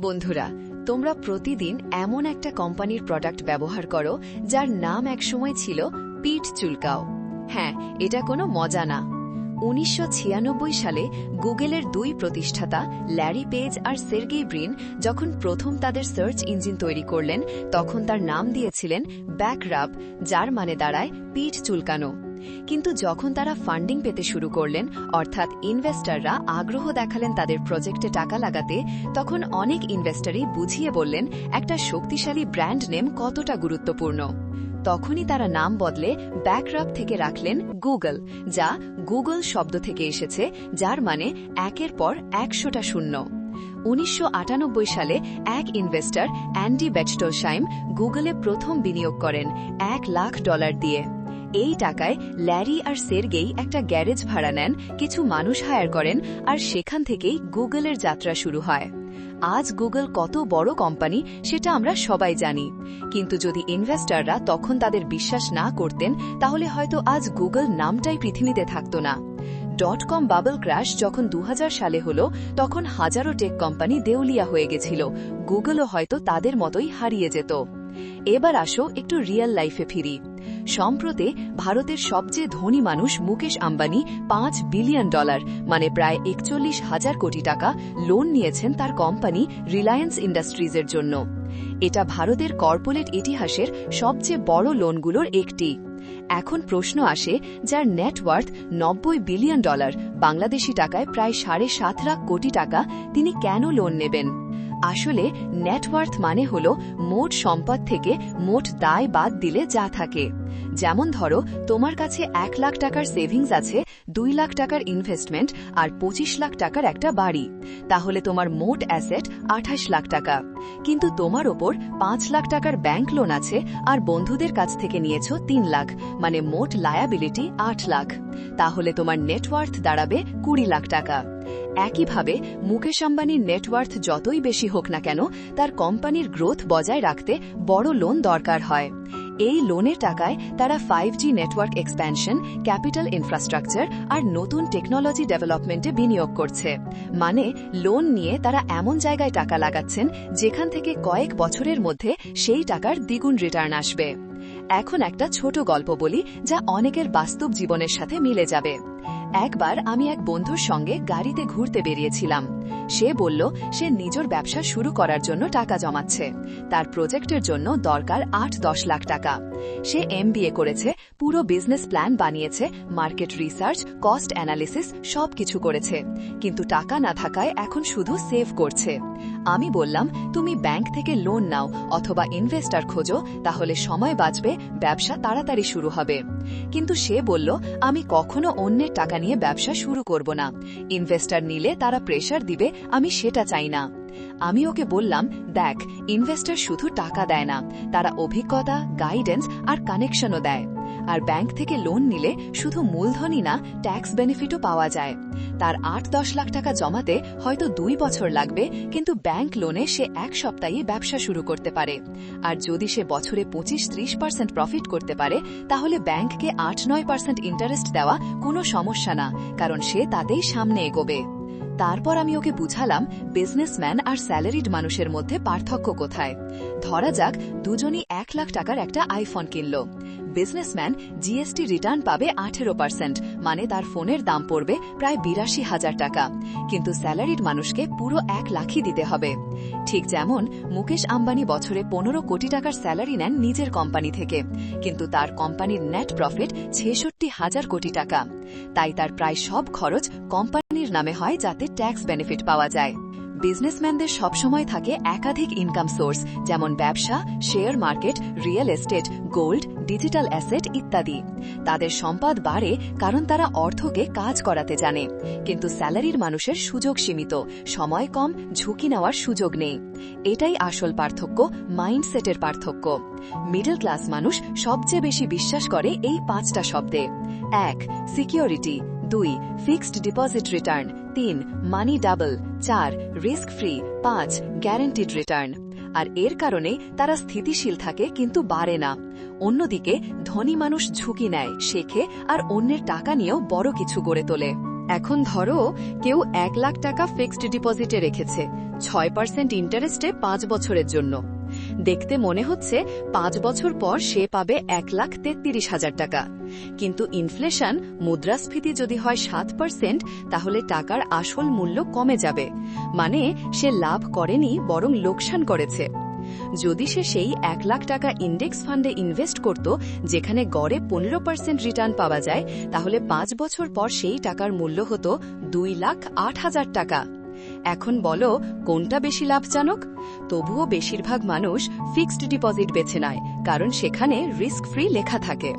বন্ধুরা, তোমরা প্রতিদিন এমন একটা কোম্পানির প্রোডাক্ট ব্যবহার করো, যার নাম একসময় ছিল পিঠ চুলকাও। হ্যাঁ এটা কোনো মজা না। উনিশশো ছিয়ানব্বই সালে গুগলের দুই প্রতিষ্ঠাতা, ল্যারি পেজ আর সের্গেই ব্রিন, যখন প্রথম তাদের সার্চ ইঞ্জিন তৈরি করলেন, তখন তার নাম দিয়েছিলেন ব্যাকরাব, যার মানে দাঁড়ায় পিঠ চুলকানো। কিন্তু যখন তারা ফান্ডিং পেতে শুরু করলেন, অর্থাৎ ইনভেস্টররা আগ্রহ দেখালেন তাদের প্রজেক্টে টাকা লাগাতে, তখন অনেক ইনভেস্টরই বুঝিয়ে বললেন, একটা শক্তিশালী ব্র্যান্ড নেম কতটা গুরুত্বপূর্ণ? তখনই তারা নাম বদলে ব্যাকরাপ থেকে রাখলেন গুগল যা গুগল শব্দ থেকে এসেছে, যার মানে একের পর একশোটা শূন্য। উনিশশো সালে এক ইনভেস্টর অ্যান্ডি বেচটোসাইম গুগলে প্রথম বিনিয়োগ করেন, এক লাখ ডলার দিয়ে। এই টাকায় ল্যারি আর সের্গেই একটা গ্যারেজ ভাড়া নেন, কিছু মানুষ হায়ার করেন আর সেখান থেকেই গুগলের যাত্রা শুরু হয়। আজ গুগল কত বড় কোম্পানি সেটা আমরা সবাই জানি। কিন্তু যদি ইনভেস্টররা তখন তাদের বিশ্বাস না করতেন, তাহলে হয়তো আজ গুগল নামটাই পৃথিবীতে থাকত না। ডট কম বাবল ক্র্যাশ যখন দু হাজার সালে হল, তখন হাজারো টেক কোম্পানি দেউলিয়া হয়ে গেছিল। গুগলও হয়তো তাদের মতোই হারিয়ে যেত। এবার আসো একটু রিয়েল লাইফে ফিরি। সম্প্রতি ভারতের সবচেয়ে ধনী মানুষ মুকেশ আম্বানি পাঁচ বিলিয়ন ডলার মানে প্রায় একচল্লিশ হাজার কোটি টাকা লোন নিয়েছেন তার কোম্পানি রিলায়েন্স ইন্ডাস্ট্রিজের জন্য। এটা ভারতের কর্পোরেট ইতিহাসের সবচেয়ে বড় লোনগুলোর একটি। এখন প্রশ্ন আসে, যার নেটওয়ার্থ নব্বই বিলিয়ন ডলার বাংলাদেশি টাকায় প্রায় সাড়ে সাত লাখ কোটি টাকা, তিনি কেন লোন নেবেন? আসলে নেটওয়ার্থ মানে হল মোট সম্পদ থেকে মোট দায় বাদ দিলে যা থাকে। যেমন ধরো, তোমার কাছে এক লাখ টাকার সেভিংস আছে, দুই লাখ টাকার ইনভেস্টমেন্ট আর পঁচিশ লাখ টাকার একটা বাড়ি। তাহলে তোমার মোট অ্যাসেট আঠাশ লাখ টাকা। কিন্তু তোমার ওপর পাঁচ লাখ টাকার ব্যাংক লোন আছে আর বন্ধুদের কাছ থেকে নিয়েছ তিন লাখ মানে মোট লায়াবিলিটি আট লাখ। তাহলে তোমার নেটওয়ার্থ দাঁড়াবে কুড়ি লাখ টাকা। একইভাবে মুকেশ আম্বানির নেটওয়ার্থ যতই বেশি হোক না কেন, তার কোম্পানির গ্রোথ বজায় রাখতে বড় লোন দরকার হয়। এই লোনের টাকায় তারা five G network expansion capital infrastructure আর নতুন টেকনোলজি ডেভেলপমেন্টে বিনিয়োগ করছে। মানে লোন নিয়ে তারা এমন জায়গায় টাকা লাগাচ্ছেন যেখান থেকে কয়েক বছরের মধ্যে সেই টাকার দ্বিগুণ রিটার্ন আসবে। এখন একটা ছোট গল্প বলি যা অনেকের বাস্তব জীবনের সাথে মিলে যাবে। একবার আমি এক বন্ধুর সঙ্গে গাড়িতে ঘুরতে বেরিয়েছিলাম। সে বলল, সে নিজের ব্যবসা শুরু করার জন্য টাকা জমাচ্ছে। তার প্রজেক্টের জন্য দরকার আট দশ লাখ টাকা। সে এম করেছে, পুরো বিজনেস প্ল্যান বানিয়েছে, মার্কেট রিসার্চ, কস্ট অ্যানালিসিস সব কিছু করেছে। কিন্তু টাকা না থাকায় এখন শুধু সেভ করছে। আমি বললাম, তুমি ব্যাংক থেকে লোন নাও অথবা ইনভেস্টার খোঁজো, তাহলে সময় বাঁচবে, ব্যবসা তাড়াতাড়ি শুরু হবে। কিন্তু সে বলল, আমি কখনো অন্যের টাকা নিয়ে ব্যবসা শুরু করব না। ইনভেস্টার নিলে তারা প্রেশার দিবে, আমি সেটা চাই না। আমি ওকে বললাম, দেখ, ইনভেস্টার শুধু টাকা দেয় না, তারা অভিজ্ঞতা, গাইডেন্স আর কানেকশনও দেয়। আর ব্যাংক থেকে লোন নিলে শুধু মূলধনই না, ট্যাক্স বেনিফিটও পাওয়া যায়। তার আট দশ লাখ টাকা জমাতে হয়তো দুই বছর লাগবে, কিন্তু ব্যাংক লোনে সে এক সপ্তাহে ব্যবসা শুরু করতে পারে। আর যদি সে বছরে পঁচিশ ত্রিশ পার্সেন্ট প্রফিট করতে পারে, তাহলে ব্যাংককে আট নয় পার্সেন্ট ইন্টারেস্ট দেওয়া কোনো সমস্যা না, কারণ সে তাতেই সামনে এগোবে। তারপর আমি ওকে বুঝালাম বিজনেসম্যান আর স্যালারিড মানুষের মধ্যে পার্থক্য কোথায়। ধরা যাক, দুজনই এক লাখ টাকার একটা আইফোন কিনল। বিজনেসম্যান জিএসটি রিটার্ন পাবে আঠেরো পার্সেন্ট মানে তার ফোনের দাম পড়বে প্রায় বিরাশি হাজার টাকা। কিন্তু স্যালারিড মানুষকে পুরো এক লাখই দিতে হবে। ঠিক যেমন মুকেশ আম্বানি বছরে পনেরো কোটি টাকার স্যালারি নেন নিজের কোম্পানি থেকে। কিন্তু তার কোম্পানির নেট প্রফিট ছেষট্টি হাজার কোটি টাকা। তাই তার প্রায় সব খরচ কোম্পানির নামে হয় যাতে ট্যাক্স বেনিফিট পাওয়া যায়। বিজনেসম্যানদের সবসময় থাকে একাধিক ইনকাম সোর্স যেমন ব্যবসা share market real estate gold digital asset ইত্যাদি। তাদের সম্পদ বাড়ে কারণ তারা অর্থকে কাজ করাতে জানে। কিন্তু স্যালারির মানুষের সুযোগ সীমিত, সময় কম, ঝুঁকি নেওয়ার সুযোগ নেই। এটাই আসল পার্থক্য মাইন্ডসেটের পার্থক্য। মিডল ক্লাস মানুষ সবচেয়ে বেশি বিশ্বাস করে এই পাঁচটা শব্দে। এক সিকিউরিটি দুই ফিক্সড ডিপোজিট রিটার্ন তিন মানি ডাবল চার রিস্ক ফ্রি পাঁচ গ্যারেন্টিড রিটার্ন আর এর কারণে তারা স্থিতিশীল থাকে কিন্তু বাড়ে না। অন্যদিকে, ধনী মানুষ ঝুঁকি নেয়, শেখে আর অন্যের টাকা নিয়েও বড় কিছু গড়ে তোলে। এখন ধরো, কেউ এক লাখ টাকা ফিক্সড ডিপোজিটে রেখেছে, ছয় পার্সেন্ট ইন্টারেস্টে পাঁচ বছরের জন্য। দেখতে মনে হচ্ছে পাঁচ বছর পর সে পাবে এক লাখ তেত্রিশ হাজার টাকা। কিন্তু ইনফ্লেশন, মুদ্রাস্ফীতি যদি হয় সাত পার্সেন্ট, তাহলে টাকার আসল মূল্য কমে যাবে। মানে সে লাভ করেনি, বরং লোকসান করেছে। যদি সে সেই এক লাখ টাকা ইন্ডেক্স ফান্ডে ইনভেস্ট করত, যেখানে গড়ে পনেরো পার্সেন্ট রিটার্ন পাওয়া যায়, তাহলে পাঁচ বছর পর সেই টাকার মূল্য হতো দুই লাখ আট হাজার টাকা। এখন বলো, কোনটা বেশি লাভজনক? তবুও বেশিরভাগ মানুষ ফিক্সড ডিপোজিট বেছে নেয়, কারণ সেখানে রিস্ক ফ্রি লেখা থাকে।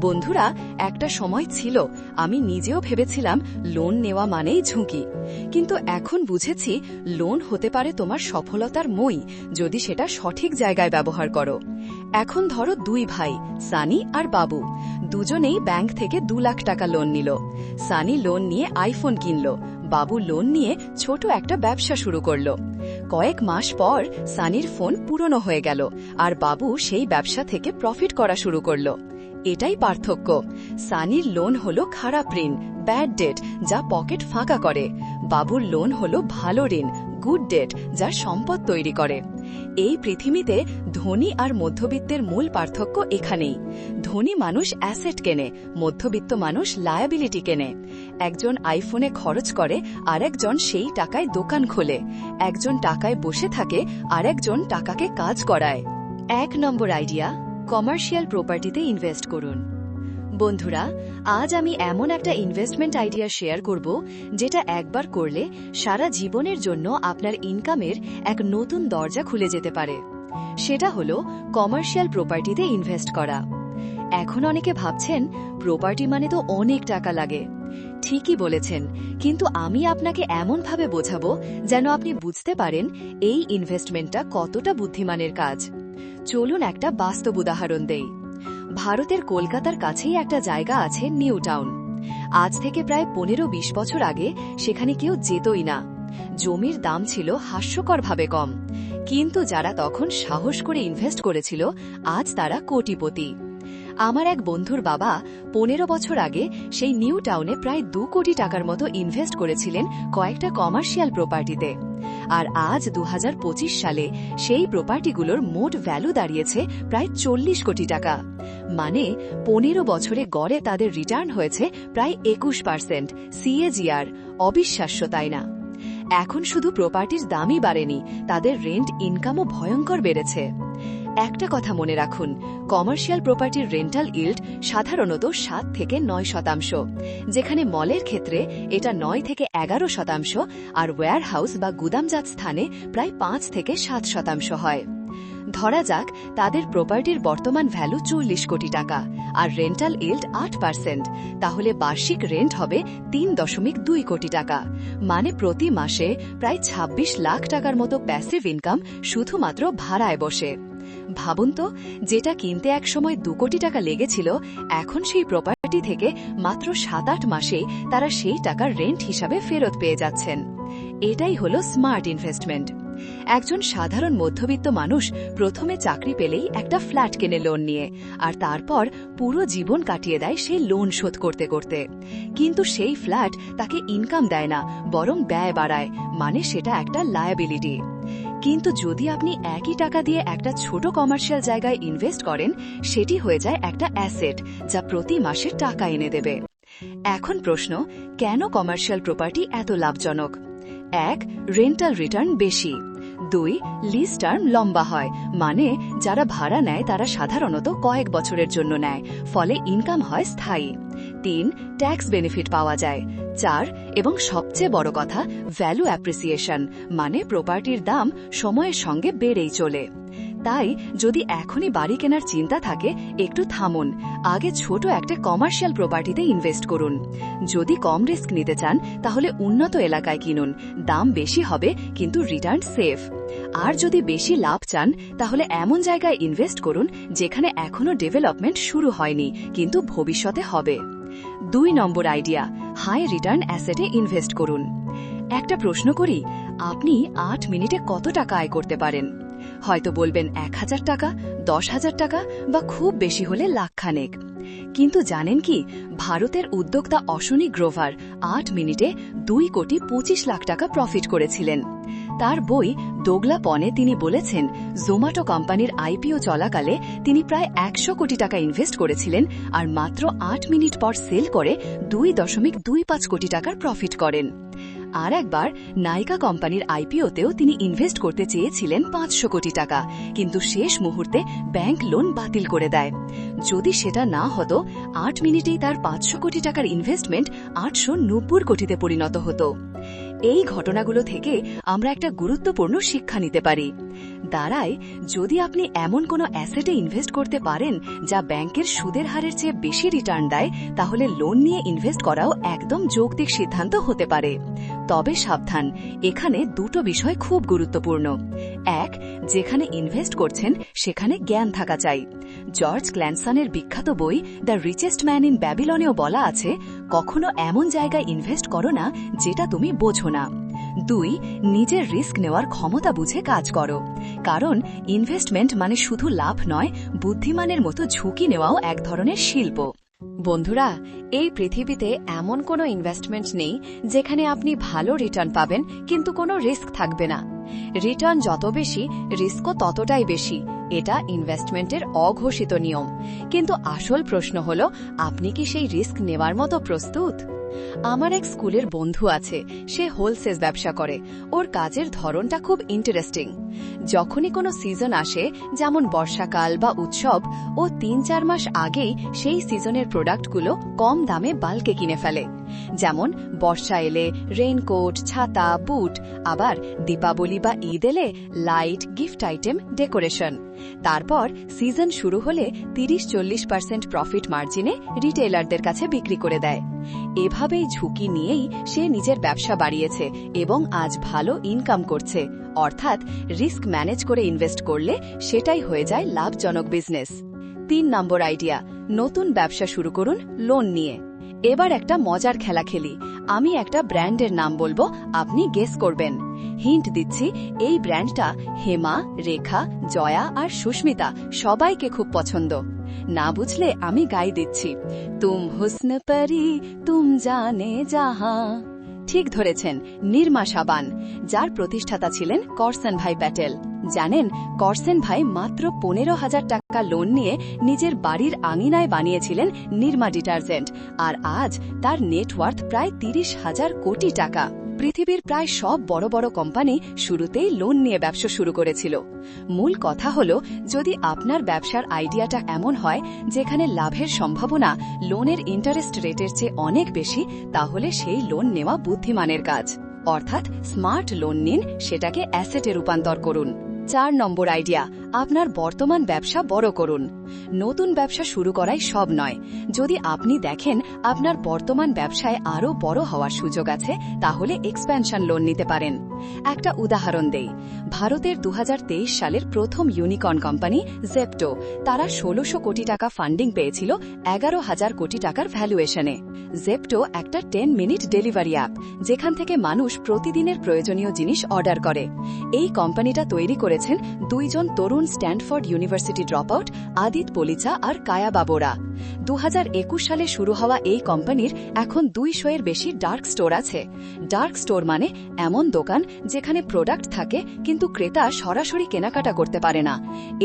বন্ধুরা, একটা সময় ছিল, আমি নিজেও ভেবেছিলাম লোন নেওয়া মানেই ঝুঁকি। কিন্তু এখন বুঝেছি, লোন হতে পারে তোমার সফলতার মই, যদি সেটা সঠিক জায়গায় ব্যবহার করো। এখন ধরো দুই ভাই, সানি আর বাবু। দুজনেই ব্যাংক থেকে দু লাখ টাকা লোন নিল। সানি লোন নিয়ে আইফোন কিনল। বাবু লোন নিয়ে ছোট একটা ব্যবসা শুরু করল। কয়েক মাস পর সানির ফোন পুরনো হয়ে গেল আর বাবু সেই ব্যবসা থেকে প্রফিট করা শুরু করল। এটাই পার্থক্য। সানির লোন হলো খারাপ ঋণ ব্যাড ডেট যা পকেট ফাঁকা করে। বাবুর লোন হলো ভালো ঋণ গুড ডেট যা সম্পদ তৈরি করে। এই পৃথিবীতে ধনী আর মধ্যবিত্তের মূল পার্থক্য এখানেই। ধনী মানুষ অ্যাসেট কেনে, মধ্যবিত্ত মানুষ লায়াবিলিটি কেনে। একজন আইফোনে খরচ করে, আরেকজন সেই টাকায় দোকান খোলে। একজন টাকায় বসে থাকে আর একজন টাকাকে কাজ করায়। এক নম্বর আইডিয়া, কমার্শিয়াল প্রপার্টিতে ইনভেস্ট করুন। বন্ধুরা আজ আমি এমন একটা ইনভেস্টমেন্ট আইডিয়া শেয়ার করব, যেটা একবার করলে সারা জীবনের জন্য আপনার ইনকামের এক নতুন দরজা খুলে যেতে পারে। সেটা হলো কমার্শিয়াল প্রপার্টিতে ইনভেস্ট করা। এখন অনেকে ভাবছেন প্রপার্টি মানে তো অনেক টাকা লাগে। ঠিকই বলেছেন, কিন্তু আমি আপনাকে এমনভাবে বোঝাবো যেন আপনি বুঝতে পারেন এই ইনভেস্টমেন্টটা কতটা বুদ্ধিমানের কাজ। চলুন একটা বাস্তব উদাহরণ দেই। ভারতের কলকাতার কাছেই একটা জায়গা আছে নিউ টাউন। আজ থেকে প্রায় পনেরো বিশ বছর আগে সেখানে কেউ যেতই না। জমির দাম ছিল হাস্যকরভাবে কম। কিন্তু যারা তখন সাহস করে ইনভেস্ট করেছিল, আজ তারা কোটিপতি। আমার এক বন্ধুর বাবা পনেরো বছর আগে সেই নিউ টাউনে প্রায় দু কোটি টাকার মতো ইনভেস্ট করেছিলেন কয়েকটা কমার্শিয়াল প্রপার্টিতে। আর আজ দু হাজার পঁচিশ সালে সেই প্রপার্টিগুলোর মোট ভ্যালু দাঁড়িয়েছে প্রায় চল্লিশ কোটি টাকা। মানে পনেরো বছরে গড়ে তাদের রিটার্ন হয়েছে প্রায় একুশ পার্সেন্ট, সিএজিআর, অবিশ্বাস্য তাই না? এখন শুধু প্রপার্টির দামই বাড়েনি, তাদের রেন্ট ইনকামও ভয়ঙ্কর বেড়েছে। একটা কথা মনে রাখুন কমার্শিয়াল প্রপার্টির রেন্টাল ইল্ড সাধারণত সাত থেকে নয় শতাংশ, যেখানে মলের ক্ষেত্রে এটা নয় থেকে এগারো শতাংশ আর ওয়্যারহাউস বা গুদামজাত স্থানে প্রায় পাঁচ থেকে সাত শতাংশ হয়। ধরা যাক, তাদের প্রপার্টির বর্তমান ভ্যালু চল্লিশ কোটি টাকা আর রেন্টাল ইল্ড আট পার্সেন্ট তাহলে বার্ষিক রেন্ট হবে তিন দশমিক দুই কোটি টাকা মানে প্রতি মাসে প্রায় ২৬ লাখ টাকার মতো প্যাসিভ ইনকাম শুধুমাত্র ভাড়ায় বসে। ভাবুন তো, যেটা কিনতে একসময় দু কোটি টাকা লেগেছিল, এখন সেই প্রপার্টি থেকে মাত্র সাত আট মাসে তারা সেই টাকার রেন্ট হিসাবে ফেরত পেয়ে যাচ্ছেন। এটাই হলো স্মার্ট ইনভেস্টমেন্ট একজন সাধারণ মধ্যবিত্ত মানুষ প্রথমে চাকরি পেলেই একটা ফ্ল্যাট কেনে লোন নিয়ে, আর তারপর পুরো জীবন কাটিয়ে দেয় সেই লোন শোধ করতে করতে। কিন্তু সেই ফ্ল্যাট তাকে ইনকাম দেয় না, বরং ব্যয় বাড়ায় মানে সেটা একটা লায়াবিলিটি কিন্তু যদি আপনি একই টাকা দিয়ে একটা ছোট কমার্শিয়াল জায়গায় ইনভেস্ট করেন, সেটি হয়ে যায় একটা অ্যাসেট যা প্রতি মাসে টাকা এনে দেবে। এখন প্রশ্ন, কেন কমার্শিয়াল প্রপার্টি এত লাভজনক? এক রেন্টাল রিটার্ন বেশি। দুই লিজ টার্ম লম্বা হয় মানে যারা ভাড়া নেয় তারা সাধারণত কয়েক বছরের জন্য নেয়, ফলে ইনকাম হয় স্থায়ী। তিন ট্যাক্স বেনিফিট পাওয়া যায়। চার, এবং সবচেয়ে বড় কথা ভ্যালু অ্যাপ্রিসিয়েশন মানে প্রপার্টির দাম সময়ের সঙ্গে বেড়েই চলে। তাই, যদি এখনই বাড়ি কেনার চিন্তা থাকে, একটু থামুন। আগে ছোট একটা কমার্শিয়াল প্রপার্টিতে ইনভেস্ট করুন। যদি কম রিস্ক নিতে চান, তাহলে উন্নত এলাকায় কিনুন। দাম বেশি হবে, কিন্তু রিটার্ন সেফ আর যদি বেশি লাভ চান, তাহলে এমন জায়গায় ইনভেস্ট করুন, যেখানে এখনও ডেভেলপমেন্ট শুরু হয়নি, কিন্তু ভবিষ্যতে হবে। দুই নম্বর আইডিয়া হাই রিটার্ন অ্যাসেটে ইনভেস্ট করুন। একটা প্রশ্ন করি, আপনি আট মিনিটে কত টাকা আয় করতে পারেন? হয়তো বলবেন এক হাজার টাকা, দশ হাজার টাকা বা খুব বেশি হলে লাখখানেক। কিন্তু জানেন কি, ভারতের উদ্যোক্তা অশ্বনী গ্রোভার আট মিনিটে দুই কোটি পঁচিশ লাখ টাকা প্রফিট করেছিলেন। তার বই দোগলা পনে তিনি বলেছেন জোম্যাটো কোম্পানির আইপিও চলাকালে তিনি প্রায় একশো কোটি টাকা ইনভেস্ট করেছিলেন আর মাত্র আট মিনিট পর সেল করে দুই দশমিক দুই পাঁচ কোটি টাকার প্রফিট করেন। আর একবার নাইকা কোম্পানির আইপিওতেও তিনি ইনভেস্ট করতে চেয়েছিলেন পাঁচশো কোটি টাকা, কিন্তু শেষ মুহূর্তে ব্যাংক লোন বাতিল করে দেয়। যদি সেটা না হতো, আট মিনিটেই তার পাঁচশো কোটি টাকার ইনভেস্টমেন্ট আটশো নব্বই কোটিতে পরিণত হতো। এই ঘটনাগুলো থেকে আমরা একটা গুরুত্বপূর্ণ শিক্ষা নিতে পারি। দাঁড়ায় যদি আপনি এমন কোনো অ্যাসেটে ইনভেস্ট করতে পারেন যা ব্যাংকের সুদের হারের চেয়ে বেশি রিটার্ন দেয়, তাহলে লোন নিয়ে ইনভেস্ট করাও একদম যৌক্তিক সিদ্ধান্ত হতে পারে। তবে সাবধান, এখানে দুটো বিষয় খুব গুরুত্বপূর্ণ। এক, যেখানে ইনভেস্ট করছেন, সেখানে জ্ঞান থাকা চাই। জর্জ ক্ল্যানসনের বিখ্যাত বই দ্য রিচেস্ট ম্যান ইন ব্যাবিলনেও বলা আছে কখনো এমন জায়গায় ইনভেস্ট করো না যেটা তুমি বোঝো না। দুই, নিজের রিস্ক নেওয়ার ক্ষমতা বুঝে কাজ করো। কারণ ইনভেস্টমেন্ট মানে শুধু লাভ নয়, বুদ্ধিমানের মতো ঝুঁকি নেওয়াও এক ধরনের শিল্প। বন্ধুরা, এই পৃথিবীতে এমন কোনো ইনভেস্টমেন্ট নেই যেখানে আপনি ভালো রিটার্ন পাবেন কিন্তু কোনো রিস্ক থাকবে না। রিটার্ন যত বেশি রিস্কও ততটাই বেশি। এটা ইনভেস্টমেন্টের অঘোষিত নিয়ম। কিন্তু আসল প্রশ্ন হল, আপনি কি সেই রিস্ক নেওয়ার মতো প্রস্তুত? আমার এক স্কুলের বন্ধু আছে, সে হোলসেল ব্যবসা করে। ওর কাজের ধরনটা খুব ইন্টারেস্টিং যখনই কোনো সিজন আসে, যেমন বর্ষাকাল বা উৎসব, ও তিন চার মাস আগেই সেই সিজনের প্রোডাক্টগুলো কম দামে বাল্কে কিনে ফেলে। যেমন বর্ষা এলে রেইনকোট ছাতা বুট আবার দীপাবলি বা ঈদ এলে লাইট গিফট আইটেম ডেকোরেশন তারপর সিজন শুরু হলে তিরিশ চল্লিশ পার্সেন্ট প্রফিট মার্জিনে রিটেলারদের কাছে বিক্রি করে দেয়। এভাবেই ঝুঁকি নিয়েই সে নিজের ব্যবসা বাড়িয়েছে এবং আজ ভালো ইনকাম করছে। অর্থাৎ রিস্ক ম্যানেজ করে ইনভেস্ট করলে সেটাই হয়ে যায় লাভজনক বিজনেস তিন নম্বর আইডিয়া নতুন ব্যবসা শুরু করুন লোন নিয়ে। এবার একটা মজার খেলা খেলি। আমি একটা ব্র্যান্ডের নাম বলব, আপনি গেস করবেন। হিন্ট দিচ্ছি, এই ব্র্যান্ডটা হেমা, রেখা, জয়া আর সুস্মিতা সবাইকে খুব পছন্দ। না বুঝলে আমি গাই দিচ্ছি। তুম হুসন পরি, তুম জানে যাহা ঠিক ধরেছেন নির্মা সাবান, যার প্রতিষ্ঠাতা ছিলেন করসেন ভাই প্যাটেল। জানেন, করসেন ভাই মাত্র পনেরো হাজার টাকা লোন নিয়ে নিজের বাড়ির আঙিনায় বানিয়েছিলেন নির্মা ডিটারজেন্ট, আর আজ তার নেটওয়ার্থ প্রায় তিরিশ হাজার কোটি টাকা। পৃথিবীর প্রায় সব বড় বড় কোম্পানি শুরুতেই লোন নিয়ে ব্যবসা শুরু করেছিল। মূল কথা হল, যদি আপনার ব্যবসার আইডিয়াটা এমন হয় যেখানে লাভের সম্ভাবনা লোনের ইন্টারেস্ট রেটের চেয়ে অনেক বেশি, তাহলে সেই লোন নেওয়া বুদ্ধিমানের কাজ। অর্থাৎ স্মার্ট লোন নিন, সেটাকে অ্যাসেটে রূপান্তর করুন। চার নম্বর আইডিয়া আপনার বর্তমান ব্যবসা বড় করুন। নতুন ব্যবসা শুরু করাই সব নয়। যদি আপনি দেখেন আপনার বর্তমান ব্যবসায় আরও বড় হওয়ার সুযোগ আছে, তাহলে এক্সপ্যানশন লোন নিতে পারেন। একটা উদাহরণ দেই। ভারতের দুহাজার তেইশ সালের প্রথম ইউনিকর্ন কোম্পানি জেপটো তারা ষোলশো কোটি টাকা ফান্ডিং পেয়েছিল এগারো হাজার কোটি টাকার ভ্যালুয়েশনে জেপটো একটা টেন মিনিট ডেলিভারি অ্যাপ যেখান থেকে মানুষ প্রতিদিনের প্রয়োজনীয় জিনিস অর্ডার করে। এই কোম্পানিটা তৈরি করেছেন দুইজন তরুণ Stanford university drop out Aadit Palicha আর কায়া বাবোরা। দু হাজার একুশ সালে শুরু হওয়া এই কোম্পানির এখন দুইশো এর বেশি ডার্ক স্টোর আছে। ডার্ক স্টোর মানে এমন দোকান যেখানে প্রোডাক্ট থাকে কিন্তু ক্রেতা সরাসরি কেনাকাটা করতে পারে না।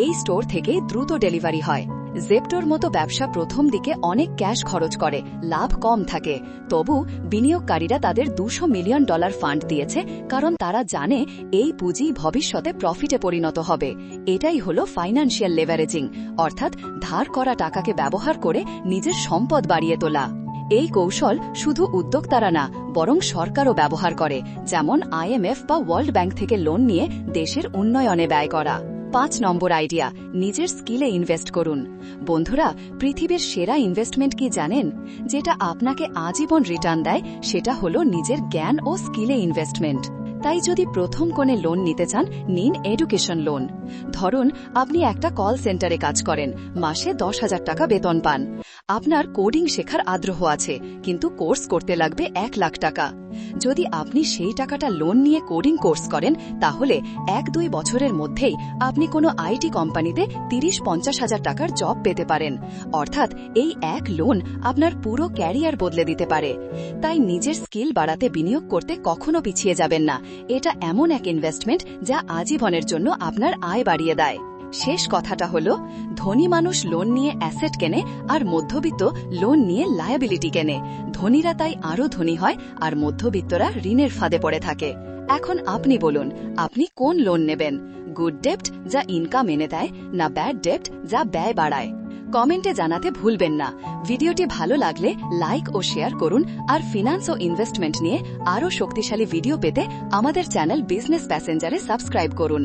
এই স্টোর থেকেই দ্রুত ডেলিভারি হয়। জেপটোর মতো ব্যবসা প্রথম দিকে অনেক ক্যাশ খরচ করে, লাভ কম থাকে। তবু বিনিয়োগকারীরা তাদের দুশো মিলিয়ন ডলার ফান্ড দিয়েছে, কারণ তারা জানে এই পুঁজি ভবিষ্যতে প্রফিটে পরিণত হবে। এটাই হল ফাইন্যান্সিয়াল লেভারেজিং, অর্থাৎ ধার করা টাকাকে ব্যবহার করে নিজের সম্পদ বাড়িয়ে তোলা। এই কৌশল শুধু উদ্যোক্তারা না, বরং সরকারও ব্যবহার করে, যেমন আইএমএফ বা ওয়ার্ল্ড ব্যাংক থেকে লোন নিয়ে দেশের উন্নয়নে ব্যয় করা। পাঁচ নম্বর আইডিয়া, নিজের স্কিলে ইনভেস্ট করুন। বন্ধুরা, পৃথিবীর সেরা ইনভেস্টমেন্ট কি জানেন? যেটা আপনাকে আজীবন রিটার্ন দেয়, সেটা হলো নিজের জ্ঞান ও স্কিলে ইনভেস্টমেন্ট তাই যদি প্রথম কোণে লোন নিতে চান, নিন এডুকেশন লোন ধরুন, আপনি একটা কল সেন্টারে কাজ করেন, মাসে দশ হাজার টাকা বেতন পান। আপনার কোডিং শেখার আগ্রহ আছে, কিন্তু কোর্স করতে লাগবে এক লাখ টাকা। যদি আপনি সেই টাকাটা লোন নিয়ে কোডিং কোর্স করেন, তাহলে এক দুই বছরের মধ্যেই আপনি কোনো আইটি কোম্পানিতে তিরিশ পঞ্চাশ হাজার টাকার জব পেতে পারেন। অর্থাৎ এই এক লোন আপনার পুরো ক্যারিয়ার বদলে দিতে পারে। তাই নিজের স্কিল বাড়াতে বিনিয়োগ করতে কখনো পিছিয়ে যাবেন না। এটা এমন এক ইনভেস্টমেন্ট যা আজীবনের জন্য আপনার আয় বাড়িয়ে দেয়। শেষ কথাটা হল, ধনী মানুষ লোন নিয়ে অ্যাসেট কেনে আর মধ্যবিত্ত লোন নিয়ে লায়াবিলিটি কেনে। ধনীরা তাই আরও ধনী হয় আর মধ্যবিত্তরা ঋণের ফাঁদে পড়ে থাকে। এখন আপনি বলুন, আপনি কোন লোন নেবেন? গুড ডেপ্ট যা ইনকাম এনে দেয় না ব্যাড ডেপ্ট যা ব্যয় বাড়ায়? কমেন্টে জানাতে ভুলবেন না। ভিডিওটি ভালো লাগলে লাইক ও শেয়ার করুন আর ফিনান্স ও ইনভেস্টমেন্ট নিয়ে আরও শক্তিশালী ভিডিও পেতে আমাদের চ্যানেল বিজনেস প্যাসেঞ্জারে সাবস্ক্রাইব করুন।